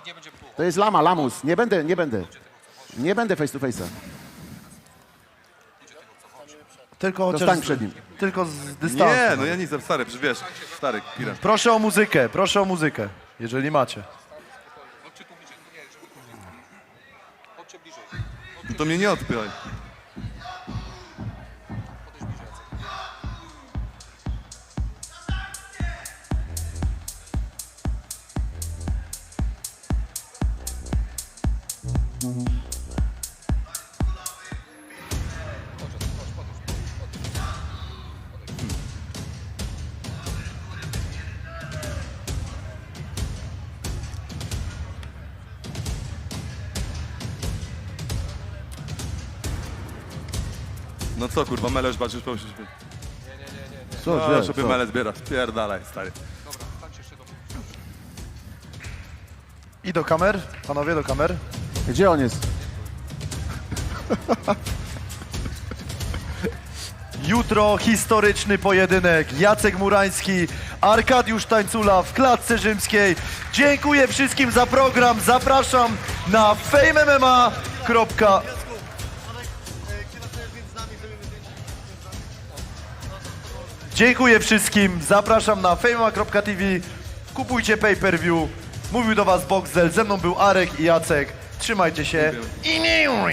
nikt nie będzie. To jest lama, lamus. Nie będę, nie będę. Nie będę face to face'a. Tylko To chociaż stań z, przed nim. tylko z dystansu. Nie, no ja nic, stary, przecież wiesz, stary, Kiran. Proszę o muzykę, proszę o muzykę, jeżeli macie. Chodźcie tu bliżej. Nie, żeby tu nie. Chodźcie bliżej. No to mnie nie odpychaj. No co kurwa, mele już patrzysz, pomyślisz. Co, No, źle, żeby co? mele zbiera, spierdalaj, stary. Dobra, stańcie jeszcze do I do kamer, panowie do kamer. Gdzie on jest? Jutro historyczny pojedynek. Jacek Murański, Arkadiusz Tańcula w klatce rzymskiej. Dziękuję wszystkim za program. Zapraszam na famemma. Dziękuję wszystkim. Zapraszam na famema.tv. Kupujcie pay-per-view. Mówił do Was Boxel. Ze mną był Arek i Jacek. Trzymajcie się. I miłuj!